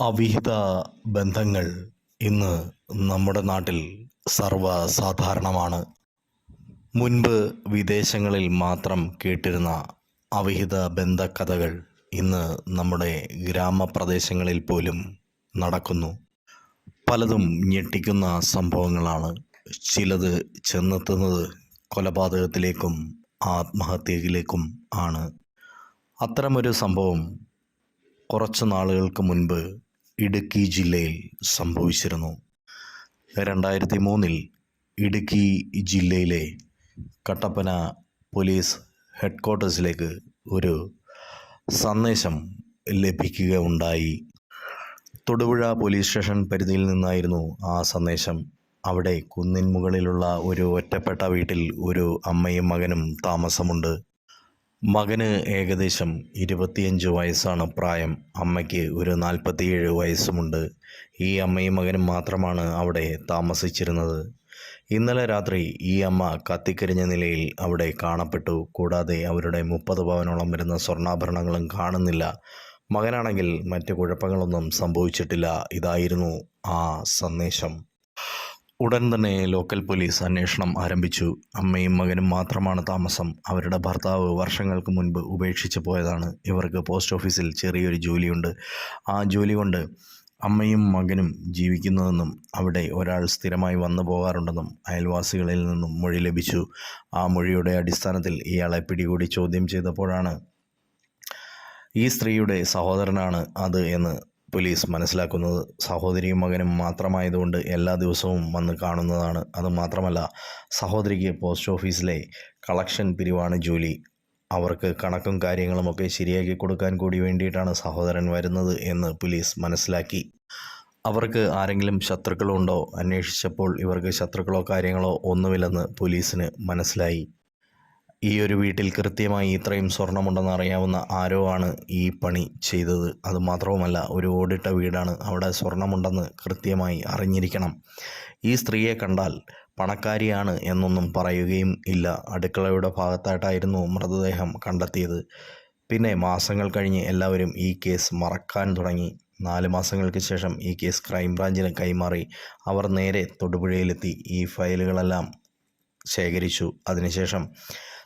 അവിഹിത ബന്ധങ്ങൾ ഇന്ന് നമ്മുടെ നാട്ടിൽ സർവസാധാരണമാണ്. മുൻപ് വിദേശങ്ങളിൽ മാത്രം കേട്ടിരുന്ന അവിഹിത ബന്ധക്കഥകൾ ഇന്ന് നമ്മുടെ ഗ്രാമപ്രദേശങ്ങളിൽ പോലും നടക്കുന്നു. പലതും ഞെട്ടിക്കുന്ന സംഭവങ്ങളാണ്. ചിലത് ചെന്നെത്തുന്നത് കൊലപാതകത്തിലേക്കും ആത്മഹത്യയിലേക്കും ആണ്. അത്തരമൊരു സംഭവം കുറച്ച് നാളുകൾക്ക് മുൻപ് ഇടുക്കി ജില്ലയിൽ സംഭവിച്ചിരുന്നു. രണ്ടായിരത്തി മൂന്നിൽ ഇടുക്കി ജില്ലയിലെ കട്ടപ്പന പോലീസ് ഹെഡ്ക്വാർട്ടേഴ്സിലേക്ക് ഒരു സന്ദേശം ലഭിക്കുകയുണ്ടായി. തൊടുപുഴ പോലീസ് സ്റ്റേഷൻ പരിധിയിൽ നിന്നായിരുന്നു ആ സന്ദേശം. അവിടെ കുന്നിൻ മുകളിലുള്ള ഒരു ഒറ്റപ്പെട്ട വീട്ടിൽ ഒരു അമ്മയും മകനും താമസമുണ്ട്. മകന് ഏകദേശം ഇരുപത്തിയഞ്ച് വയസ്സാണ് പ്രായം. അമ്മയ്ക്ക് ഒരു നാൽപ്പത്തിയേഴ് വയസ്സുമുണ്ട്. ഈ അമ്മയും മകനും മാത്രമാണ് അവിടെ താമസിച്ചിരുന്നത്. ഇന്നലെ രാത്രി ഈ അമ്മ കത്തിക്കരിഞ്ഞ നിലയിൽ അവിടെ കാണപ്പെട്ടു. കൂടാതെ അവരുടെ മുപ്പത് പവനോളം വരുന്ന സ്വർണാഭരണങ്ങളും കാണുന്നില്ല. മകനാണെങ്കിൽ മറ്റു കുഴപ്പങ്ങളൊന്നും സംഭവിച്ചിട്ടില്ല. ഇതായിരുന്നു ആ സന്ദേശം. ഉടൻ തന്നെ ലോക്കൽ പോലീസ് അന്വേഷണം ആരംഭിച്ചു. അമ്മയും മകനും മാത്രമാണ് താമസം. അവരുടെ ഭർത്താവ് വർഷങ്ങൾക്ക് മുൻപ് ഉപേക്ഷിച്ച് പോയതാണ്. ഇവർക്ക് പോസ്റ്റ് ഓഫീസിൽ ചെറിയൊരു ജോലിയുണ്ട്. ആ ജോലി കൊണ്ട് അമ്മയും മകനും ജീവിക്കുന്നതെന്നും അവിടെ ഒരാൾ സ്ഥിരമായി വന്നു പോകാറുണ്ടെന്നും അയൽവാസികളിൽ നിന്നും മൊഴി ലഭിച്ചു. ആ മൊഴിയുടെ അടിസ്ഥാനത്തിൽ ഇയാളെ പിടികൂടി ചോദ്യം ചെയ്തപ്പോഴാണ് ഈ സ്ത്രീയുടെ സഹോദരനാണ് അത് എന്ന് പോലീസ് മനസ്സിലാക്കുന്നത് സഹോദരിയും മകനും മാത്രമായതുകൊണ്ട് എല്ലാ ദിവസവും വന്ന് കാണുന്നതാണ്. അതുമാത്രമല്ല സഹോദരിക്ക് പോസ്റ്റ് ഓഫീസിലെ കളക്ഷൻ പിരിവാണ് ജോലി. അവർക്ക് കണക്കും കാര്യങ്ങളുമൊക്കെ ശരിയാക്കി കൊടുക്കാൻ കൂടി വേണ്ടിയിട്ടാണ് സഹോദരൻ വരുന്നത് എന്ന് പോലീസ് മനസ്സിലാക്കി. അവർക്ക് ആരെങ്കിലും ശത്രുക്കളുണ്ടോ അന്വേഷിച്ചപ്പോൾ ഇവർക്ക് ശത്രുക്കളോ കാര്യങ്ങളോ ഒന്നുമില്ലെന്ന് പോലീസിന് മനസ്സിലായി. ഈ ഒരു വീട്ടിൽ കൃത്യമായി ഇത്രയും സ്വർണമുണ്ടെന്ന് അറിയാവുന്ന ആരോ ആണ് ഈ പണി ചെയ്തത്. അതുമാത്രവുമല്ല ഒരു ഓടിട്ട വീടാണ് അവിടെ സ്വർണമുണ്ടെന്ന് കൃത്യമായി അറിഞ്ഞിരിക്കണം. ഈ സ്ത്രീയെ കണ്ടാൽ പണക്കാരിയാണ് എന്നൊന്നും പറയുകയും ഇല്ല. അടുക്കളയുടെ ഭാഗത്തായിട്ടായിരുന്നു മൃതദേഹം കണ്ടെത്തിയത്. പിന്നെ മാസങ്ങൾ കഴിഞ്ഞ് എല്ലാവരും ഈ കേസ് മറക്കാൻ തുടങ്ങി. നാല് മാസങ്ങൾക്ക് ശേഷം ഈ കേസ് ക്രൈംബ്രാഞ്ചിന് കൈമാറി. അവർ നേരെ തൊടുപുഴയിലെത്തി. ഈ ഫയലുകളെല്ലാം ശേഖരിച്ചു. അതിനുശേഷം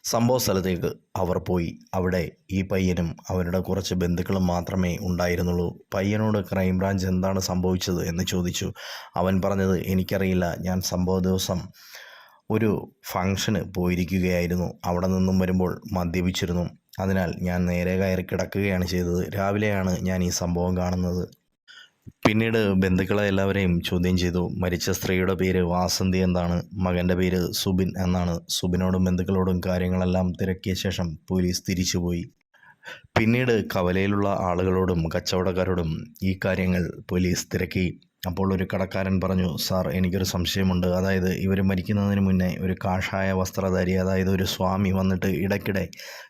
സംഭവ സ്ഥലത്തേക്ക് അവർ പോയി. അവിടെ ഈ പയ്യനും അവരുടെ കുറച്ച് ബന്ധുക്കളും മാത്രമേ ഉണ്ടായിരുന്നുള്ളൂ. പയ്യനോട് ക്രൈംബ്രാഞ്ച് എന്താണ് സംഭവിച്ചത് എന്ന് ചോദിച്ചു. അവൻ പറഞ്ഞത് എനിക്കറിയില്ല ഞാൻ സംഭവ ദിവസം ഒരു ഫങ്ഷന് പോയിരിക്കുകയായിരുന്നു. അവിടെ നിന്നും വരുമ്പോൾ മദ്യപിച്ചിരുന്നു. അതിനാൽ ഞാൻ നേരെ കയറി കിടക്കുകയാണ് ചെയ്തത്. രാവിലെയാണ് ഞാൻ ഈ സംഭവം കാണുന്നത്. പിന്നീട് ബന്ധുക്കളെ എല്ലാവരെയും ചോദ്യം ചെയ്തു മരിച്ച സ്ത്രീയുടെ പേര് വാസന്തി എന്താണ് മകന്റെ പേര് സുബിൻ എന്നാണ്. സുബിനോടും ബന്ധുക്കളോടും കാര്യങ്ങളെല്ലാം തിരക്കിയ ശേഷം പോലീസ് തിരിച്ചുപോയി. പിന്നീട് കവലയിലുള്ള ആളുകളോടും കച്ചവടക്കാരോടും ഈ കാര്യങ്ങൾ പോലീസ് തിരക്കി. അപ്പോൾ ഒരു കടക്കാരൻ പറഞ്ഞു സാർ എനിക്കൊരു സംശയമുണ്ട്. അതായത് ഇവർ മരിക്കുന്നതിന് മുന്നേ ഒരു കാഷായ വസ്ത്രധാരി അതായത് ഒരു സ്വാമി വന്നിട്ട് ഇടയ്ക്കിടെ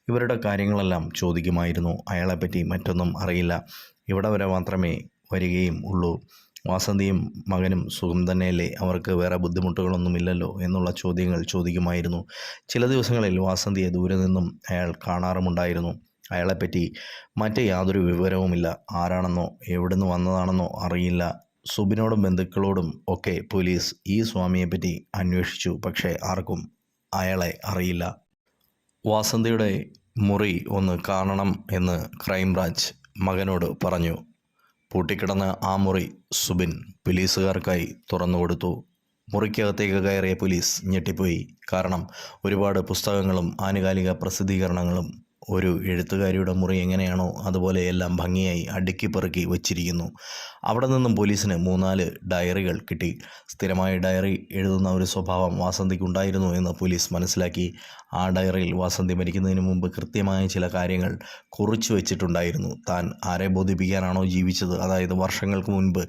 ഇവരുടെ കാര്യങ്ങളെല്ലാം ചോദിക്കുമായിരുന്നു. അയാളെപ്പറ്റി മറ്റൊന്നും അറിയില്ല. ഇവിടെ വരെ മാത്രമേ വരികയും ഉള്ളൂ. വാസന്തിയും മകനും സുഖം തന്നെയല്ലേ? അവർക്ക് വേറെ ബുദ്ധിമുട്ടുകളൊന്നുമില്ലല്ലോ എന്നുള്ള ചോദ്യങ്ങൾ ചോദിക്കുമായിരുന്നു. ചില ദിവസങ്ങളിൽ വാസന്തിയെ ദൂരെ നിന്നും അയാൾ കാണാറുമുണ്ടായിരുന്നു. അയാളെപ്പറ്റി മറ്റ് യാതൊരു വിവരവുമില്ല. ആരാണെന്നോ എവിടുന്ന് വന്നതാണെന്നോ അറിയില്ല. സുബിനോടും ബന്ധുക്കളോടും ഒക്കെ പോലീസ് ഈ സ്വാമിയെപ്പറ്റി അന്വേഷിച്ചു. പക്ഷേ ആർക്കും അയാളെ അറിയില്ല. വാസന്തിയുടെ മുറി ഒന്ന് കാണണം എന്ന് ക്രൈംബ്രാഞ്ച് മകനോട് പറഞ്ഞു. പൂട്ടിക്കിടന്ന ആ മുറി സുബിൻ പോലീസുകാർക്കായി തുറന്നുകൊടുത്തു. മുറിക്കകത്തേക്ക് കയറിയ പോലീസ് ഞെട്ടിപ്പോയി. കാരണം ഒരുപാട് പുസ്തകങ്ങളും ആനുകാലിക പ്രസിദ്ധീകരണങ്ങളും ഒരു എഴുത്തുകാരിയുടെ മുറി എങ്ങനെയാണോ അതുപോലെ എല്ലാം ഭംഗിയായി അടുക്കി പെറുക്കി വച്ചിരിക്കുന്നു. അവിടെ നിന്നും പോലീസിന് മൂന്നാൽ ഡയറികൾ കിട്ടി. സ്ഥിരമായി ഡയറി എഴുതുന്ന ഒരു സ്വഭാവം വാസന്തിക്കുണ്ടായിരുന്നു എന്ന് പോലീസ് മനസ്സിലാക്കി. ആ ഡയറിയിൽ വാസന്തി മരിക്കുന്നതിന് മുമ്പ് കൃത്യമായ ചില കാര്യങ്ങൾ കുറിച്ചു വെച്ചിട്ടുണ്ടായിരുന്നു. താൻ ആരെ ബോധിപ്പിക്കാനാണോ ജീവിച്ചത്? അതായത് വർഷങ്ങൾക്ക് മുൻപ്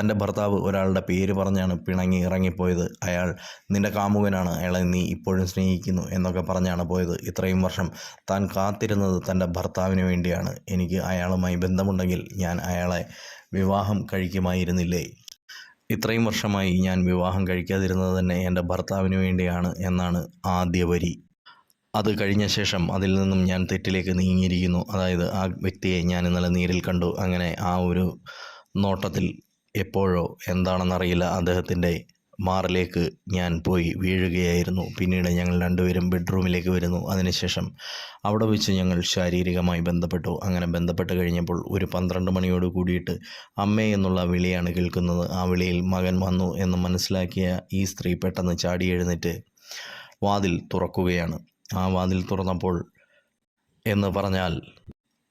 തന്റെ ഭർത്താവ് ഒരാളുടെ പേര് പറഞ്ഞാണ് പിണങ്ങി ഇറങ്ങിപ്പോയത്. അയാൾ നിന്റെ കാമുകനാണ്. അയാളെ നീ ഇപ്പോഴും സ്നേഹിക്കുന്നു എന്നൊക്കെ പറഞ്ഞാണ് പോയത്. ഇത്രയും വർഷം താൻ കാത്തിരുന്നത് തന്റെ ഭർത്താവിന് വേണ്ടിയാണ്. എനിക്ക് അയാളുമായി ബന്ധമുണ്ടെങ്കിൽ ഞാൻ അയാളെ വിവാഹം കഴിക്കുമായിരുന്നില്ലേ? ഇത്രയും വർഷമായി ഞാൻ വിവാഹം കഴിക്കാതിരുന്നത് തന്നെ എന്റെ ഭർത്താവിന് വേണ്ടിയാണ് എന്നാണ് ആദ്യ വരി. അത് കഴിഞ്ഞ ശേഷം അതിൽ നിന്നും ഞാൻ തെറ്റിലേക്ക് നീങ്ങിയിരിക്കുന്നു. അതായത് ആ വ്യക്തിയെ ഞാൻ ഇന്നലെ നേരിൽ കണ്ടു. അങ്ങനെ ആ ഒരു നോട്ടത്തിൽ എപ്പോഴോ എന്താണെന്നറിയില്ല അദ്ദേഹത്തിന്റെ മാറിലേക്ക് ഞാൻ പോയി വീഴുകയായിരുന്നു. പിന്നീട് ഞങ്ങൾ രണ്ടുപേരും ബെഡ്റൂമിലേക്ക് വരുന്നു. അതിനുശേഷം അവിടെ വെച്ച് ഞങ്ങൾ ശാരീരികമായി ബന്ധപ്പെട്ടു. അങ്ങനെ ബന്ധപ്പെട്ട് കഴിഞ്ഞപ്പോൾ ഒരു പന്ത്രണ്ട് മണിയോട് കൂടിയിട്ട് അമ്മേ എന്നുള്ള വിളിയാണ് കേൾക്കുന്നത്. ആ വിളിയിൽ മകൻ വന്നു എന്ന് മനസ്സിലാക്കിയ ഈ സ്ത്രീ പെട്ടെന്ന് ചാടി എഴുന്നേറ്റ് വാതിൽ തുറക്കുകയാണ്. ആ വാതിൽ തുറന്നപ്പോൾ എന്ന് പറഞ്ഞാൽ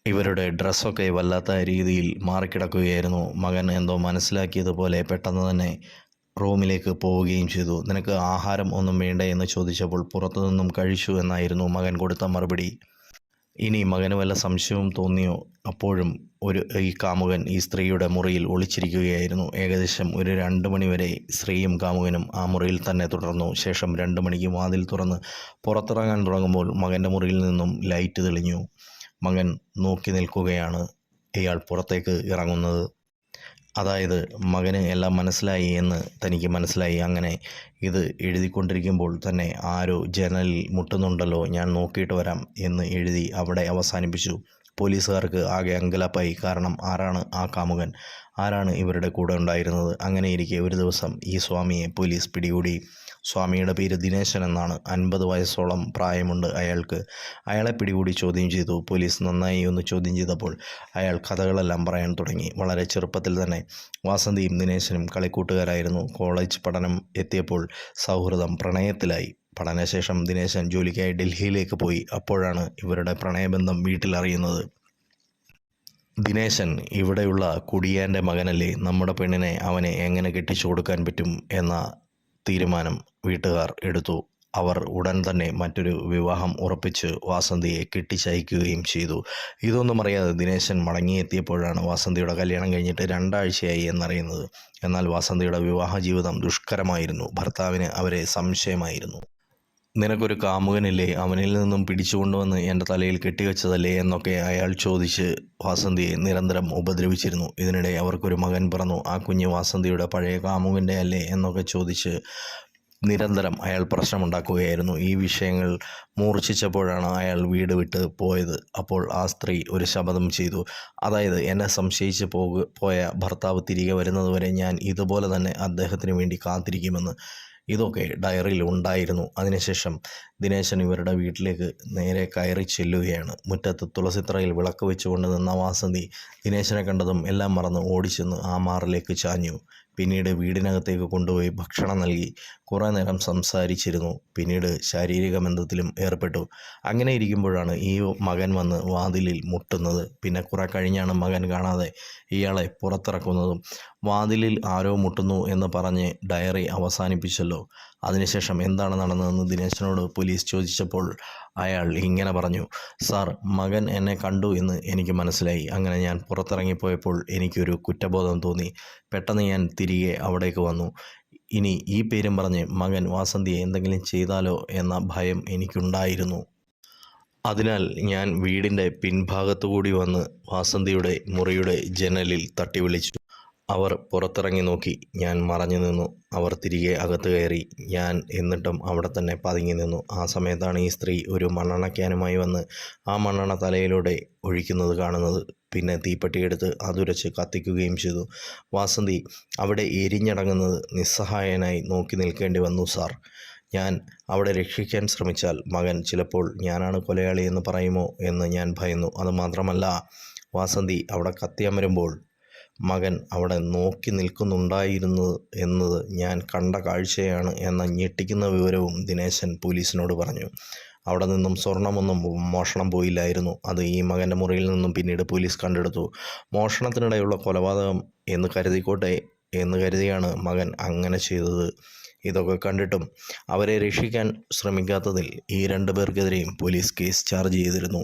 ഇവരുടെ ഡ്രസ്സൊക്കെ വല്ലാത്ത രീതിയിൽ മാറിക്കിടക്കുകയായിരുന്നു. മകൻ എന്തോ മനസ്സിലാക്കിയതുപോലെ പെട്ടെന്ന് തന്നെ റൂമിലേക്ക് പോവുകയും ചെയ്തു. നിനക്ക് ആഹാരം ഒന്നും വേണ്ട എന്ന് ചോദിച്ചപ്പോൾ പുറത്തു നിന്നും കഴിച്ചു എന്നായിരുന്നു മകൻ കൊടുത്ത മറുപടി. ഇനി മകന് വല്ല സംശയവും തോന്നിയോ? അപ്പോഴും ഒരു ഈ കാമുകൻ ഈ സ്ത്രീയുടെ മുറിയിൽ ഒളിച്ചിരിക്കുകയായിരുന്നു. ഏകദേശം ഒരു രണ്ട് മണിവരെ സ്ത്രീയും കാമുകനും ആ മുറിയിൽ തന്നെ തുടർന്നു. ശേഷം രണ്ട് മണിക്ക് വാതിൽ തുറന്ന് പുറത്തിറങ്ങാൻ തുടങ്ങുമ്പോൾ മകന്റെ മുറിയിൽ നിന്നും ലൈറ്റ് തെളിഞ്ഞു. മകൻ നോക്കി നിൽക്കുകയാണ് ഇയാൾ പുറത്തേക്ക് ഇറങ്ങുന്നത്. അതായത് മകന് എല്ലാം മനസ്സിലായി എന്ന് തനിക്ക് മനസ്സിലായി. അങ്ങനെ ഇത് എഴുതിക്കൊണ്ടിരിക്കുമ്പോൾ തന്നെ ആരോ ജനലിൽ മുട്ടുന്നുണ്ടല്ലോ ഞാൻ നോക്കിയിട്ട് വരാം എന്ന് എഴുതി അവിടെ അവസാനിപ്പിച്ചു. പോലീസുകാർക്ക് ആകെ അങ്കലാപ്പായി. കാരണം ആരാണ് ആ കാമുകൻ? ആരാണ് ഇവരുടെ കൂടെ ഉണ്ടായിരുന്നത്? അങ്ങനെ അങ്ങനെയിരിക്കെ ഒരു ദിവസം ഈ സ്വാമിയെ പോലീസ് പിടികൂടി. സ്വാമിയുടെ പേര് ദിനേശൻ എന്നാണ്. അൻപത് വയസ്സോളം പ്രായമുണ്ട് അയാൾക്ക്. അയാളെ പിടികൂടി ചോദ്യം ചെയ്തു. പോലീസ് നന്നായി ഒന്ന് ചോദ്യം ചെയ്തപ്പോൾ അയാൾ കഥകളെല്ലാം പറയാൻ തുടങ്ങി. വളരെ ചെറുപ്പത്തിൽ തന്നെ വാസന്തിയും ദിനേശനും കളിക്കൂട്ടുകാരായിരുന്നു. കോളേജ് പഠനം എത്തിയപ്പോൾ സൗഹൃദം പ്രണയത്തിലായി. പഠനശേഷം ദിനേശൻ ജോലിക്കായി ഡൽഹിയിലേക്ക് പോയി. അപ്പോഴാണ് ഇവരുടെ പ്രണയബന്ധം വീട്ടിലറിയുന്നത്. ദിനേശൻ ഇവിടെയുള്ള കുടിയാന്റെ മകനല്ലേ? നമ്മുടെ പെണ്ണിനെ അവനെ എങ്ങനെ കെട്ടിച്ചു കൊടുക്കാൻ പറ്റും എന്ന തീരുമാനം വീട്ടുകാർ എടുത്തു. അവർ ഉടൻ തന്നെ മറ്റൊരു വിവാഹം ഉറപ്പിച്ച് വാസന്തിയെ കെട്ടിച്ചയക്കുകയും ചെയ്തു. ഇതൊന്നും അറിയാതെ ദിനേശൻ മടങ്ങിയെത്തിയപ്പോഴാണ് വാസന്തിയുടെ കല്യാണം കഴിഞ്ഞിട്ട് രണ്ടാഴ്ചയായി എന്നറിയുന്നത്. എന്നാൽ വാസന്തിയുടെ വിവാഹ ജീവിതം ദുഷ്കരമായിരുന്നു. ഭർത്താവിന് അവരെ സംശയമായിരുന്നു. നിനക്കൊരു കാമുകനില്ലേ? അവനിൽ നിന്നും പിടിച്ചുകൊണ്ടുവന്ന് എന്റെ തലയിൽ കെട്ടിവെച്ചതല്ലേ എന്നൊക്കെ അയാൾ ചോദിച്ച് വാസന്തിയെ നിരന്തരം ഉപദ്രവിച്ചിരുന്നു. ഇതിനിടെ അവർക്കൊരു മകൻ പറഞ്ഞു ആ കുഞ്ഞ് വാസന്തിയുടെ പഴയ കാമുകന്റെ അല്ലേ എന്നൊക്കെ ചോദിച്ച് നിരന്തരം അയാൾ പ്രശ്നമുണ്ടാക്കുകയായിരുന്നു. ഈ വിഷയങ്ങൾ മൂർച്ഛിച്ചപ്പോഴാണ് അയാൾ വീട് വിട്ട് പോയത്. അപ്പോൾ ആ സ്ത്രീ ഒരു ശപഥം ചെയ്തു. അതായത് എന്നെ സംശയിച്ച് പോയ ഭർത്താവ് തിരികെ വരുന്നതുവരെ ഞാൻ ഇതുപോലെ തന്നെ അദ്ദേഹത്തിന് വേണ്ടി കാത്തിരിക്കുമെന്ന് ഇതൊക്കെ ഡയറിയിൽ ഉണ്ടായിരുന്നു. അതിനുശേഷം ദിനേശൻ ഇവരുടെ വീട്ടിലേക്ക് നേരെ കയറി ചെല്ലുകയാണ്. മുറ്റത്ത് തുളസിത്രയിൽ വിളക്ക് വെച്ചുകൊണ്ട് നിന്ന വാസന്തി ദിനേശനെ കണ്ടതും എല്ലാം മറന്ന് ഓടിച്ചെന്ന് ആ മാറിലേക്ക് ചാഞ്ഞു. പിന്നീട് വീടിനകത്തേക്ക് കൊണ്ടുപോയി ഭക്ഷണം നൽകി. കുറേ നേരം സംസാരിച്ചിരുന്നു. പിന്നീട് ശാരീരിക ബന്ധത്തിലും ഏർപ്പെട്ടു. അങ്ങനെ ഇരിക്കുമ്പോഴാണ് ഈ മകൻ വന്ന് വാതിലിൽ മുട്ടുന്നത്. പിന്നെ കുറെ കഴിഞ്ഞാണ് മകൻ കാണാതെ ഇയാളെ പുറത്തിറക്കുന്നതും. വാതിലിൽ ആരോ മുട്ടുന്നു എന്ന് പറഞ്ഞ് ഡയറി അവസാനിപ്പിച്ചല്ലോ. അതിനുശേഷം എന്താണ് നടന്നതെന്ന് ദിനേശനോട് പോലീസ് ചോദിച്ചപ്പോൾ അയാൾ ഇങ്ങനെ പറഞ്ഞു സാർ മകൻ എന്നെ കണ്ടു എന്ന് എനിക്ക് മനസ്സിലായി. അങ്ങനെ ഞാൻ പുറത്തിറങ്ങിപ്പോയപ്പോൾ എനിക്കൊരു കുറ്റബോധം തോന്നി. പെട്ടെന്ന് ഞാൻ തിരികെ അവിടേക്ക് വന്നു. ഇനി ഈ പേരും പറഞ്ഞ് മകൻ വാസന്തിയെ എന്തെങ്കിലും ചെയ്താലോ എന്ന ഭയം എനിക്കുണ്ടായിരുന്നു. അതിനാൽ ഞാൻ വീടിന്റെ പിൻഭാഗത്തുകൂടി വന്ന് വാസന്തിയുടെ മുറിയുടെ ജനലിൽ തട്ടി വിളിച്ചു അവർ പുറത്തിറങ്ങി നോക്കി. ഞാൻ മറഞ്ഞു നിന്നു. അവർ തിരികെ അകത്ത് കയറി. ഞാൻ എന്നിട്ടും അവിടെ തന്നെ പതുങ്ങി നിന്നു. ആ സമയത്താണ് ഈ സ്ത്രീ ഒരു മണ്ണെണ്ണക്കാനുമായി വന്ന് ആ മണ്ണെണ്ണ തലയിലൂടെ ഒഴിക്കുന്നത് കാണുന്നത്. പിന്നെ തീപ്പെട്ടിയെടുത്ത് അതുരച്ച് കത്തിക്കുകയും ചെയ്തു. വാസന്തി അവിടെ എരിഞ്ഞടങ്ങുന്നത് നിസ്സഹായനായി നോക്കി നിൽക്കേണ്ടി വന്നു സാർ. ഞാൻ അവിടെ രക്ഷിക്കാൻ ശ്രമിച്ചാൽ മകൻ ചിലപ്പോൾ ഞാനാണ് കൊലയാളി എന്ന് പറയുമോ എന്ന് ഞാൻ ഭയന്നു. അതുമാത്രമല്ല വാസന്തി അവിടെ കത്തിയമരുമ്പോൾ മകൻ അവിടെ നോക്കി നിൽക്കുന്നുണ്ടായിരുന്നു എന്നത് ഞാൻ കണ്ട കാഴ്ചയാണ് എന്ന ഞെട്ടിക്കുന്ന വിവരവും ദിനേശൻ പോലീസിനോട് പറഞ്ഞു. അവിടെ നിന്നും സ്വർണമൊന്നും മോഷണം പോയില്ലായിരുന്നു. അത് ഈ മകന്റെ മുറിയിൽ നിന്നും പിന്നീട് പോലീസ് കണ്ടെടുത്തു. മോഷണത്തിനിടെയുള്ള കൊലപാതകം എന്ന് കരുതിക്കോട്ടെ എന്ന് കരുതിയാണ് മകൻ അങ്ങനെ ചെയ്തത്. ഇതൊക്കെ കണ്ടിട്ടും അവരെ രക്ഷിക്കാൻ ശ്രമിക്കാത്തതിൽ ഈ രണ്ടു പേർക്കെതിരെയും പോലീസ് കേസ് ചാർജ് ചെയ്തിരുന്നു.